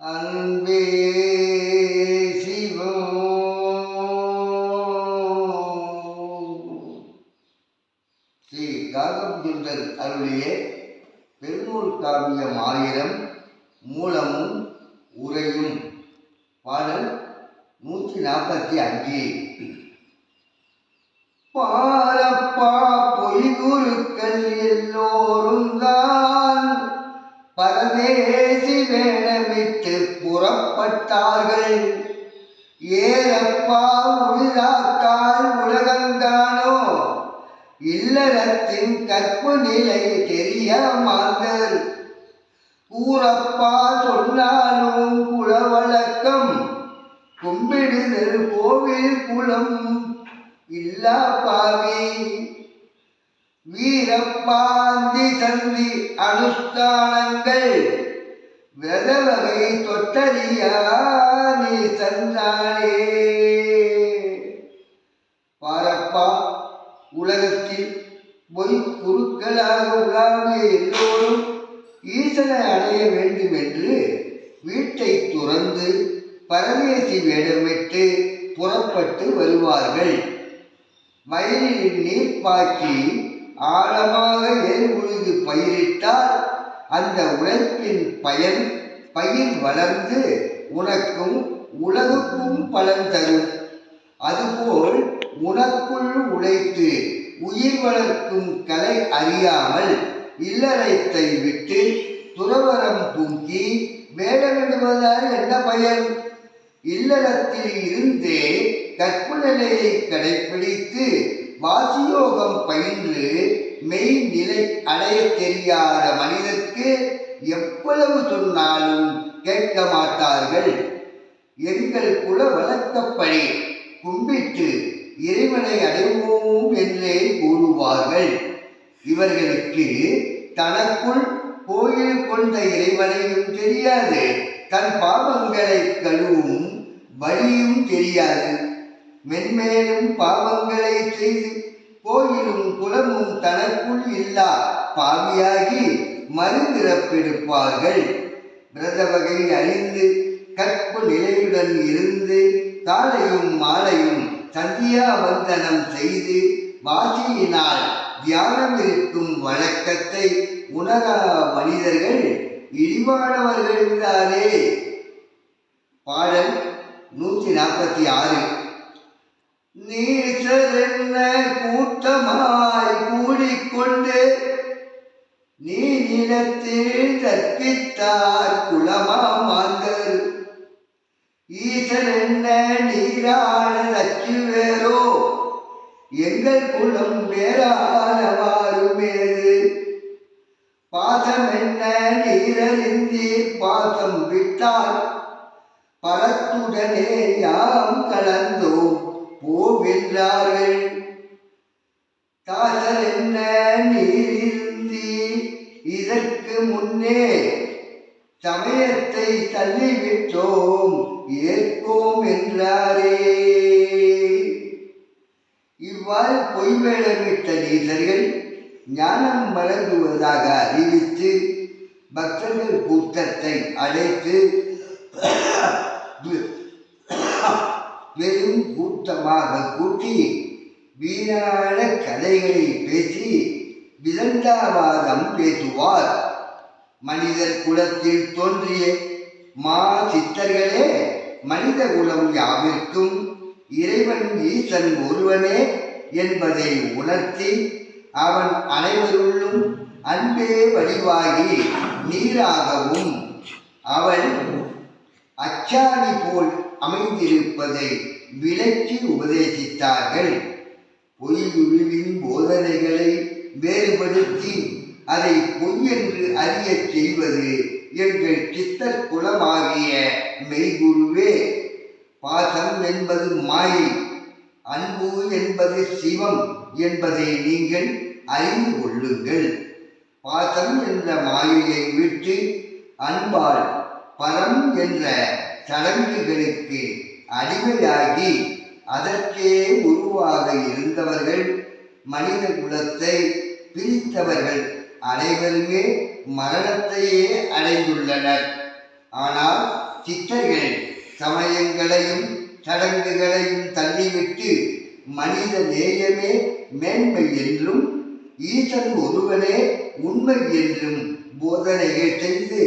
அன்பே சிவம் ஸ்ரீ காகபுஜுண்டர் அருளிய பெருநூல் காவியம் ஆயிரம் மூலமும் உரையும் பாடல் நூற்றி நாற்பத்தி அஞ்சு. பாரப்பா பொய்குருக்கள் எல்லோரும் தான் பரதேசி வேடமிட்டு புறப்பட்டார்கள். ஏறப்பா உயிராக்கால் உலகந்தானோ? இல்லறத்தின் கற்பு நிலை தெரிய மாந்தர் கூறப்பா சொன்னாலும் குலவழக்கம். கும்பிடுதல் கோவில் குலம் இல்லா பாவி. வீரப்பாந்தி சந்தி அனுஷ்டானங்கள். வெதவகை தொட்டறியா நீ தந்தானே பாரப்பா உலகத்தில் பொய் குருக்களாக உலாவிய எல்லோரும் ஈசனை அடைய வேண்டும் என்று வீட்டை துறந்து பரதேசி வேடமிட்டு புறப்பட்டு வருவார்கள். வயலில் நீர் பாய்ச்சி ஆழமாக எல் உழுது பயிரிட்டால் அந்த உழைப்பின் பயன் பயிர் வளர்ந்து உனக்கும் உலகுக்கும் பலன் தரும். அதுபோல் உனக்குள் உழைத்து உயிர் வளர்க்கும் கலை அறியாமல் இல்லறத்தை விட்டு துறவரம் பூங்கி வேடமிடுவதால் என்ன பயன்? இல்லறத்தில் இருந்தே கற்பு நிலையை கடைப்பிடித்து வாசியோகம் பயின்று மெய் நிலை அடைய தெரியாத மனிதருக்கு எவ்வளவு சொன்னாலும் கேட்க மாட்டார்கள். எங்கள் குல வழக்கப்படி கும்பிட்டு இறைவனை அடைவோம் என்றே கூறுவார்கள். இவர்களுக்கு தனக்குள் கோயில் கொண்ட இறைவனையும் தெரியாது தன் பாவங்களை கழுவும் வழியும் தெரியாது. மென்மேலும் பாவங்களை செய்து கோயிலும் குலமும் தனக்குள் இல்லா பாவியாகி மறுபிறப்பெடுப்பார்கள். விரத வகை அறிந்து கற்பு நிலையுடன் இருந்து காலையும் மாலையும் சந்தியா வந்தனம் செய்து வாசியினால் தியானம் இருக்கும் வழக்கத்தை உணரா மனிதர்கள் இழிவானவர்கள்தானே பாடல் நூற்றி நாற்பத்தி ஆறு. நீசரென்ன கூட்டமாய் கூடிக்கொண்டு நீ நிலத்தில் தற்பித்தார் குலமா மாந்தர் ஈசன் என்ன நீரான லட்சு வேறோ? எங்கள் குலம் வேறானவாறுமேது பாசம் என்ன நீரறிந்தீர் பாசம் விட்டால் பரத்துடனே யாம் கலந்தோம். போவென்றார்கள். தாசர் என்ன நீரிருந்தி இதற்கு முன்னே சமயத்தை தள்ளிவிட்டோம் ஏற்கோம் என்றாரே. இவ்வாறு பொய்வேடமிட்ட நீசர்கள் ஞானம் வழங்குவதாக அறிவித்து பக்தர்கள் கூட்டத்தை அழைத்து பெரும் கூட்டமாக கூட்டி வீணான கதைகளை பேசி விதண்டாவாதம் பேசுவார் மனிதர் குலத்தில் தோன்றிய மா சித்தர்களே மனித குலம் யாவிற்கும் இறைவன் ஈசன் ஒருவனே என்பதை உணர்த்தி அவன் அனைவருள்ளும் அன்பே வடிவாகி நீராகவும் அவன் அச்சாணி போல் அமைந்திருப்பதை விலக்கி உபதேசித்தார்கள். பொய்யுழுவின் போதனைகளை வேறுபடுத்தி அதை பொய் என்று அறியச் செய்வது எங்கள் சித்தர் குலமாகிய மெய்குருவே. பாசம் என்பது மாயை அன்பு என்பது சிவம் என்பதை நீங்கள் அறிந்து கொள்ளுங்கள். பாசம் என்ற மாயையை விட்டு அன்பால் பரம் என்ற சடங்குகளுக்கு அடிமையாகி அதற்கே உருவாக இருந்தவர்கள் மனித குலத்தை பிரித்தவர்கள் அனைவருமே மரணத்தையே அடைந்துள்ளனர். ஆனால் சித்தர்கள் சமயங்களையும் சடங்குகளையும் தள்ளிவிட்டு மனித நேயமே மேன்மை என்றும் ஈசன் ஒருவனே உண்மை என்றும் போதனைகள் செய்து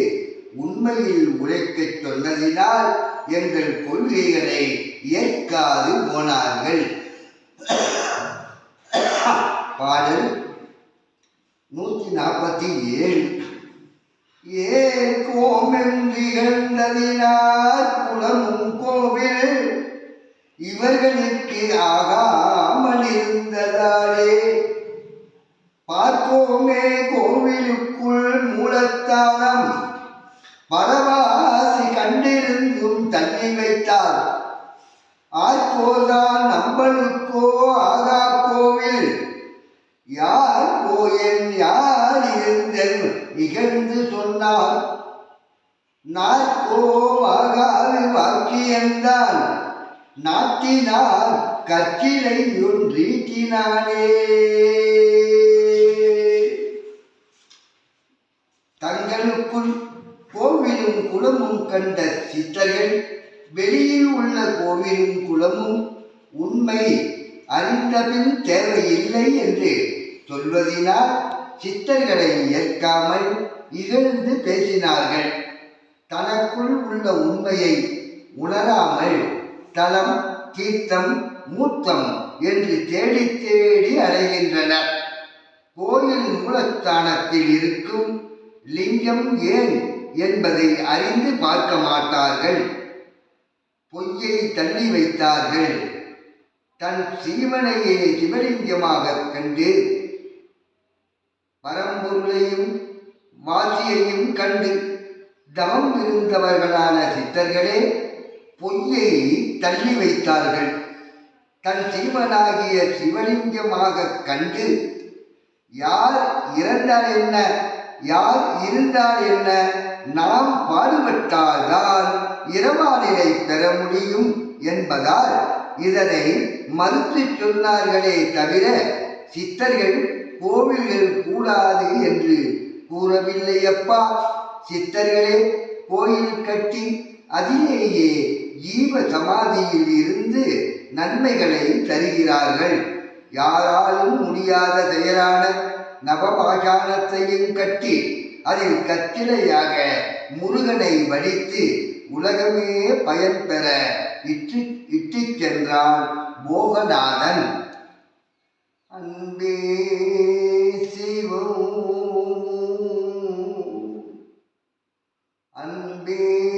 உண்மையில் உழைக்கச் சொன்னதினால் எங்கள் கொள்கைகளை ஏற்காது போனார்கள். பாடல் நூற்றி நாற்பத்தி ஏழு ஏற்கோமென்றிகழ்ந்ததினார் குலமும் கோவில் இவர்களுக்கு ஆகாமல் இருந்ததாலே. பார்ப்போமே கோவிலுக்குள் மூலத்தானம். பரவாசி கண்டிருந்தும் தள்ளி வைத்தார். ஆய்போதான் நம்பனுக்கோ ஆகா கோவில் யார் போயன் யார் இருந்தன் இகழ்ந்து சொன்னார். நாற்கோ ஆகாது வாக்கியந்தான் நாட்டினார் கற்றிலை ஒன்றீட்டினானே தங்களுக்குள் கோவிலும் குளமும் கண்ட சித்தர்கள் வெளியில் உள்ள கோவிலும் குளமும் உண்மை அறிந்தபின் தேவையில்லை என்று சொல்வதினால் சித்தர்களை ஏற்காமல் இகழ்ந்து பேசினார்கள். தனக்குள் உள்ள உண்மையை உணராமல் தலம் தீர்த்தம் மூத்தம் என்று தேடி தேடி அடைகின்றனர். கோயில் மூலஸ்தானத்தில் இருக்கும் லிங்கம் ஏன் என்பதை அறிந்து பார்க்க மாட்டார்கள். பொய்யை தள்ளி வைத்தார்கள். தன் சீவனையே சிவலிங்கமாக கண்டு பரம்பொருளையும் வாசியையும் கண்டு தவம் இருந்தவர்களான சித்தர்களே பொய்யை தள்ளி வைத்தார்கள். தன் சீவனாகிய சிவலிங்கமாக கண்டு யார் இறந்தார் என்ன? யார் இருந்தால் என்ன? நாம் பாடுபட்டால்தான் இரவானிலை பெற முடியும் என்பதால் இதனை மறுத்து சொன்னார்களே தவிர சித்தர்கள் கோவில்கள் கூடாது என்று கூறவில்லையப்பா. சித்தர்களே கோயில் கட்டி அதிலேயே ஜீவ சமாதியில் இருந்து நன்மைகளை தருகிறார்கள். யாராலும் முடியாத செயலான நவபாஷாணத்தையும் கட்டி அதில் கத்திரையாக முருகனை வடித்து உலகமே பயன் பெற இட்டு இட்டுச் சென்றான் மோகநாதன். அன்பே சிவம் அன்பே